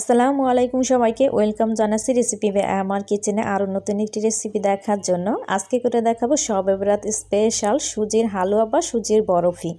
আসসালামু আলাইকুম সবাইকে। ওয়েলকাম জানাচ্ছি রেসিপি আমার কিচেনে আরও নতুন একটি রেসিপি দেখার জন্য। আজকে করে দেখাবো সবে বরাত স্পেশাল সুজির হালুয়া বা সুজির বরফি।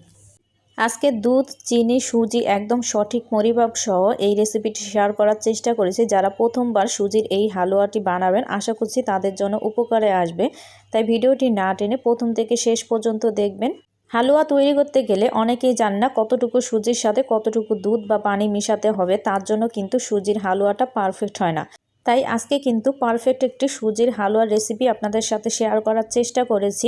আজকে দুধ, চিনি, সুজি একদম সঠিক মরিভাব সহ এই রেসিপিটি শেয়ার করার চেষ্টা করেছি। যারা প্রথমবার সুজির এই হালুয়াটি বানাবেন, আশা করছি তাদের জন্য উপকারে আসবে। তাই ভিডিওটি না টেনে প্রথম থেকে শেষ পর্যন্ত দেখবেন। হালুয়া তৈরি করতে গেলে অনেকেই জান না কতটুকু সুজির সাথে কতটুকু দুধ বা পানি মিশাতে হবে, তার জন্য কিন্তু সুজির হালুয়াটা পারফেক্ট হয় না। তাই আজকে কিন্তু পারফেক্ট একটি সুজির হালুয়ার রেসিপি আপনাদের সাথে শেয়ার করার চেষ্টা করেছি।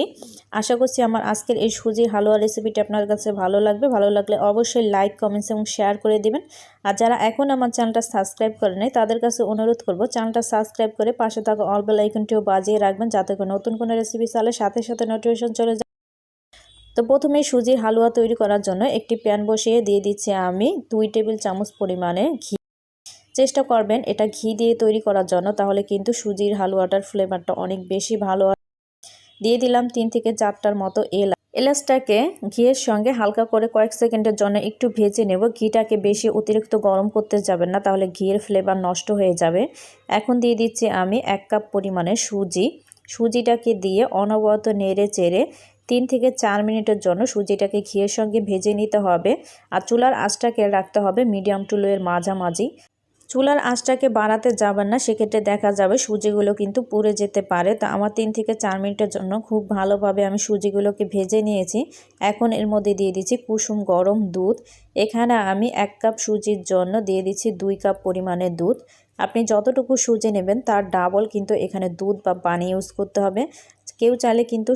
আশা করছি আমার আজকের এই সুজির হালুয়া রেসিপিটি আপনার কাছে ভালো লাগবে। ভালো লাগলে অবশ্যই লাইক কমেন্টস এবং শেয়ার করে দিবেন। আর যারা এখন আমার চ্যানেলটা সাবস্ক্রাইব করে নেয় তাদের কাছে অনুরোধ করব চ্যানেলটা সাবস্ক্রাইব করে পাশে থাকা অল বেল আইকনটিও বাজিয়ে রাখবেন, যাতে করে নতুন কোনো রেসিপি চালে সাথে সাথে নোটিফিকেশন চলে তো প্রথমে সুজির হালুয়া তৈরি করার জন্য একটি প্যান বসিয়ে দিয়ে দিচ্ছি আমি দুই টেবিল চামচ পরিমাণে ঘি। চেষ্টা করবেন এটা ঘি দিয়ে তৈরি করার জন্য, তাহলে কিন্তু সুজির হালুয়াটার ফ্লেভারটা অনেক বেশি ভালো দিয়ে দিলাম তিন থেকে চারটার মতো এলাচ। এলাচটাকে ঘিয়ের সঙ্গে হালকা করে কয়েক সেকেন্ডের জন্য একটু ভেজে নেব। ঘিটাকে বেশি অতিরিক্ত গরম করতে যাবেন না, তাহলে ঘিয়ের ফ্লেভার নষ্ট হয়ে যাবে। এখন দিয়ে দিচ্ছি আমি এক কাপ পরিমাণে সুজি। সুজিটাকে দিয়ে অনবরত নেড়ে চেড়ে তিন থেকে চার মিনিটের জন্য সুজিটাকে ঘিয়ের সঙ্গে ভেজে নিতে হবে আর চুলার আঁচটাকে রাখতে হবে মিডিয়াম টু লোয়ের মাঝামাঝি। চুলার আঁচটাকে বাড়াতে যাবেন না, সেক্ষেত্রে দেখা যাবে সুজিগুলো কিন্তু পুড়ে যেতে পারে। তা আমার তিন থেকে চার মিনিটের জন্য খুব ভালোভাবে আমি সুজিগুলোকে ভেজে নিয়েছি। এখন এর মধ্যে দিয়ে দিচ্ছি কুসুম গরম দুধ। এখানে আমি এক কাপ সুজির জন্য দিয়ে দিচ্ছি দুই কাপ পরিমাণে দুধ। আপনি যতটুকু সুজি নেবেন তার ডাবল কিন্তু এখানে দুধ বা পানি ইউজ করতে হবে। কেউ চাইলে কিন্তু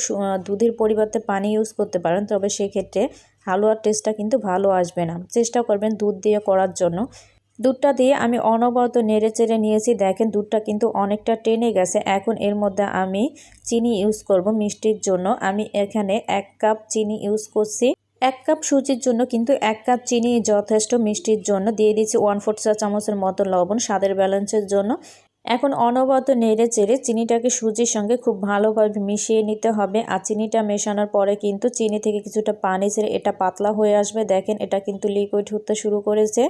দুধের পরিবর্তে পানি ইউজ করতে পারেন, তবে সেক্ষেত্রে হালুয়ার টেস্টটা কিন্তু ভালো আসবে না। চেষ্টা করবেন দুধ দিয়ে করার জন্য। দুধটা দিয়ে আমি অনবরত নেড়ে চেড়ে নিয়েছি। দেখেন দুধটা কিন্তু অনেকটা টেনে গেছে। এখন এর মধ্যে আমি চিনি ইউজ করব মিষ্টির জন্য। আমি এখানে এক কাপ চিনি ইউজ করছি। এক কাপ সুজির জন্য কিন্তু এক কাপ চিনি যথেষ্ট মিষ্টির জন্য। দিয়ে দিচ্ছি ওয়ান ফোর্থ চা চামচের মতো লবণ স্বাদের ব্যালেন্সের জন্য। এখন অনবরত নেড়ে চেড়ে চিনিটাকে সুজির সঙ্গে খুব ভালোভাবে মিশিয়ে নিতে হবে। আর চিনিটা মেশানোর পরে কিন্তু চিনি থেকে কিছুটা পানি ছেড়ে এটা পাতলা হয়ে আসবে। দেখেন, এটা কিন্তু লিকুইড হতে শুরু করেছে।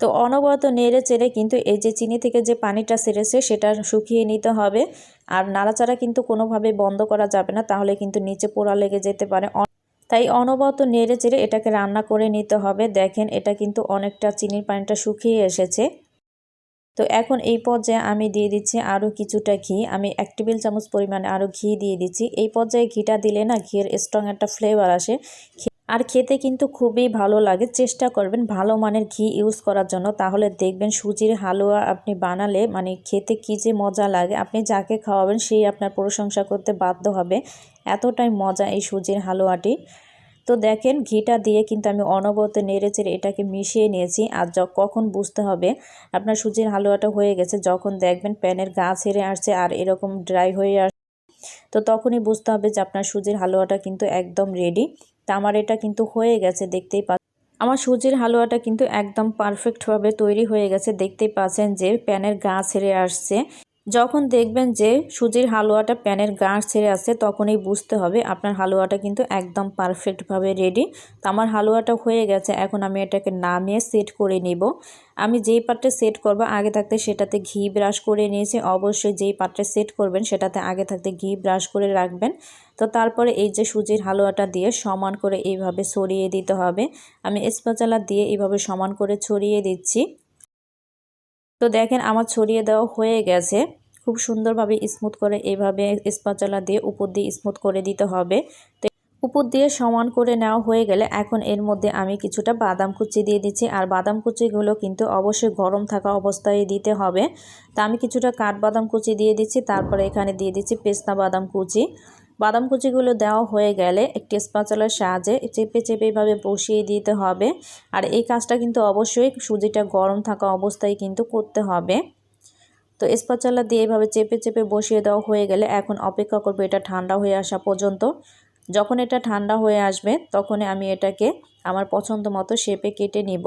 তো অনবরত নেড়ে চেড়ে কিন্তু এই যে চিনি থেকে যে পানিটা সেরেছে সেটা শুকিয়ে নিতে হবে। আর নাড়াচাড়া কিন্তু কোনোভাবে বন্ধ করা যাবে না, তাহলে কিন্তু নিচে পোড়া লেগে যেতে পারে। তাই অনবরত নেড়ে চেড়ে এটাকে রান্না করে নিতে হবে। দেখেন, এটা কিন্তু অনেকটা চিনির পানিটা শুকিয়ে এসেছে। তো এখন এই পর্যায়ে আমি দিয়ে দিচ্ছি আরও কিছুটা ঘি। আমি এক টেবিল চামচ পরিমাণে আরও ঘি দিয়ে দিচ্ছি। এই পর্যায়ে ঘিটা দিলে না ঘিয়ের স্ট্রং একটা ফ্লেভার আসে। আর খেতে কিন্তু খুবই ভালো লাগে। চেষ্টা করবেন ভালো মানের ঘি ইউজ করার জন্য। তাহলে দেখবেন সুজির হালুয়া আপনি বানালে মানে খেতে কী যে মজা লাগে। আপনি যাকে খাওয়াবেন সেই আপনার প্রশংসা করতে বাধ্য হবে। এতটাই মজা এই সুজির হালুয়াটি। তো দেখেন ঘিটা দিয়ে কিন্তু আমি অনবরত নেড়ে চেড়ে এটাকে মিশিয়ে নিয়েছি। আর কখন বুঝতে হবে, আপনার সুজির হালুয়াটা হয়ে গেছে, যখন দেখবেন প্যানের গা ছেড়ে আসছে আর এরকম ড্রাই হয়ে আসছে তো তখনই বুঝতে হবে যে আপনার সুজির হালুয়াটা কিন্তু একদম রেডি। তা আমার এটা কিন্তু হয়ে গেছে, দেখতেই পা, আমার সুজির হালুয়াটা কিন্তু একদম পারফেক্টভাবে তৈরি হয়ে গেছে, দেখতেই পাচ্ছেন যে প্যানের গা ছেড়ে আসছে। যখন দেখবেন যে সুজির হালুয়াটা প্যানের গাঁট ছেড়ে আসছে তখনই বুঝতে হবে আপনার হালুয়াটা কিন্তু একদম পারফেক্টভাবে রেডি তো আমার হালুয়াটা হয়ে গেছে, এখন আমি এটাকে নামিয়ে সেট করে নিব। আমি যেই পাত্রে সেট করব, আগে থাকতে সেটাতে ঘি ব্রাশ করে নিয়েছি। অবশ্যই যেই পাত্রে সেট করবেন, সেটাতে আগে থাকতে ঘি ব্রাশ করে রাখবেন। তো তারপরে এই যে সুজির হালুয়াটা দিয়ে সমান করে এইভাবে ছড়িয়ে দিতে হবে। আমি স্পাচালা দিয়ে এইভাবে সমান করে ছড়িয়ে দিচ্ছি। তো দেখেন আমার ছড়িয়ে দেওয়া হয়ে গেছে। খুব সুন্দরভাবে স্মুথ করে এইভাবে স্পাচালা দিয়ে উপর দিয়ে স্মুথ করে দিতে হবে। তো উপর দিয়ে সমান করে নেওয়া হয়ে গেলে এখন এর মধ্যে আমি কিছুটা বাদাম কুচি দিয়ে দিচ্ছি। আর বাদাম কুচিগুলো কিন্তু অবশ্যই গরম থাকা অবস্থায় দিতে হবে। তা আমি কিছুটা কাঠবাদাম কুচি দিয়ে দিচ্ছি, তারপরে এখানে দিয়ে দিচ্ছি পেস্তা বাদাম কুচি। বাদাম কুচিগুলো দেওয়া হয়ে গেলে একটি স্পাচলার সাহায্যে চেপে চেপে এইভাবে বসিয়ে দিতে হবে। আর এই কাজটা কিন্তু অবশ্যই সুজিটা গরম থাকা অবস্থায় কিন্তু করতে হবে। তো স্পাচলা দিয়ে এভাবে চেপে চেপে বসিয়ে দেওয়া হয়ে গেলে এখন অপেক্ষা করব এটা ঠান্ডা হয়ে আসা পর্যন্ত। যখন এটা ঠান্ডা হয়ে আসবে, তখনই আমি এটাকে আমার পছন্দ মতো শেপে কেটে নিব।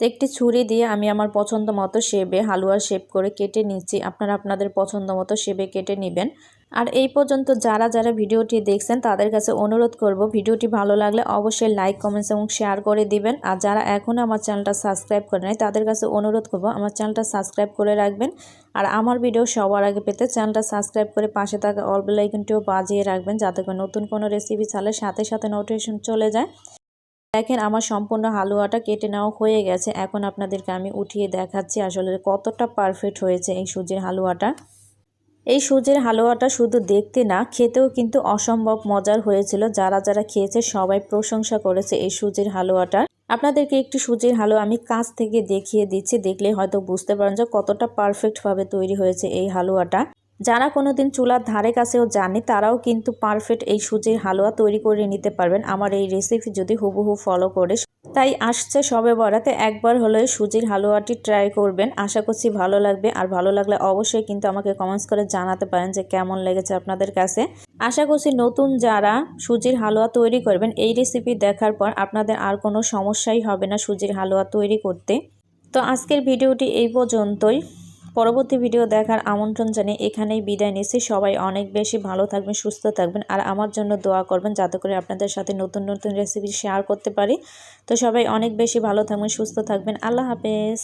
তো একটি ছুরি দিয়ে আমি আমার পছন্দ মতো শেপে হালুয়া শেপ করে কেটে নিচ্ছি। আপনারা আপনাদের পছন্দ মতো শেপে কেটে নেবেন। আর এই পর্যন্ত যারা যারা ভিডিওটি দেখছেন, তাদের কাছে অনুরোধ করব, ভিডিওটি ভালো লাগলে অবশ্যই লাইক কমেন্টস এবং শেয়ার করে দিবেন। আর যারা এখনও আমার চ্যানেলটা সাবস্ক্রাইব করে নাই, তাদের কাছে অনুরোধ করব, আমার চ্যানেলটা সাবস্ক্রাইব করে রাখবেন। আর আমার ভিডিও সবার আগে পেতে চ্যানেলটা সাবস্ক্রাইব করে পাশে থাকা অল বেলাইকনটিও বাজিয়ে রাখবেন, যাতে করে নতুন কোনো রেসিপি ছাড়লে সাথে সাথে নোটিফিকেশন চলে যায়। দেখেন আমার সম্পূর্ণ হালুয়াটা কেটে নেওয়া হয়ে গেছে। এখন আপনাদেরকে আমি উঠিয়ে দেখাচ্ছি আসলে কতটা পারফেক্ট হয়েছে এই সুজির হালুয়াটা। এই সুজির হালুয়াটা শুধু দেখতে না, খেতেও কিন্তু অসম্ভব মজার হয়েছিল। যারা যারা খেয়েছে সবাই প্রশংসা করেছে এই সুজির হালুয়াটার। আপনাদেরকে একটু সুজির হালুয়া আমি কাছ থেকে দেখিয়ে দিচ্ছি, দেখলে হয়তো বুঝতে পারেন যে কতটা পারফেক্টভাবে তৈরি হয়েছে এই হালুয়াটা। যারা কোনোদিন চুলার ধারে কাছেও জানে তারাও কিন্তু পারফেক্ট এই সুজির হালুয়া তৈরি করে নিতে পারবেন। আমার এই রেসিপি যদি হুবহু ফলো করে তাই আসছে সবে বরাতে, একবার হলে সুজির হালুয়াটি ট্রাই করবেন। আশা করছি ভালো লাগবে। আর ভালো লাগলে অবশ্যই কিন্তু আমাকে কমেন্টস করে জানাতে পারেন যে কেমন লেগেছে আপনাদের কাছে। আশা করছি নতুন যারা সুজির হালুয়া তৈরি করবেন, এই রেসিপি দেখার পর আপনাদের আর কোনো সমস্যাই হবে না সুজির হালুয়া তৈরি করতে। তো আজকের ভিডিওটি এই পর্যন্তই। পরবর্তী ভিডিও দেখার আমন্ত্রণ জানিয়ে এখানেই বিদায় নিচ্ছি। সবাই অনেক বেশি ভালো থাকবেন, সুস্থ থাকবেন আর আমার জন্য দোয়া করবেন যাতে করে আপনাদের সাথে নতুন নতুন রেসিপি শেয়ার করতে পারি। তো সবাই অনেক বেশি ভালো থাকবেন, সুস্থ থাকবেন। আল্লাহ হাফেজ।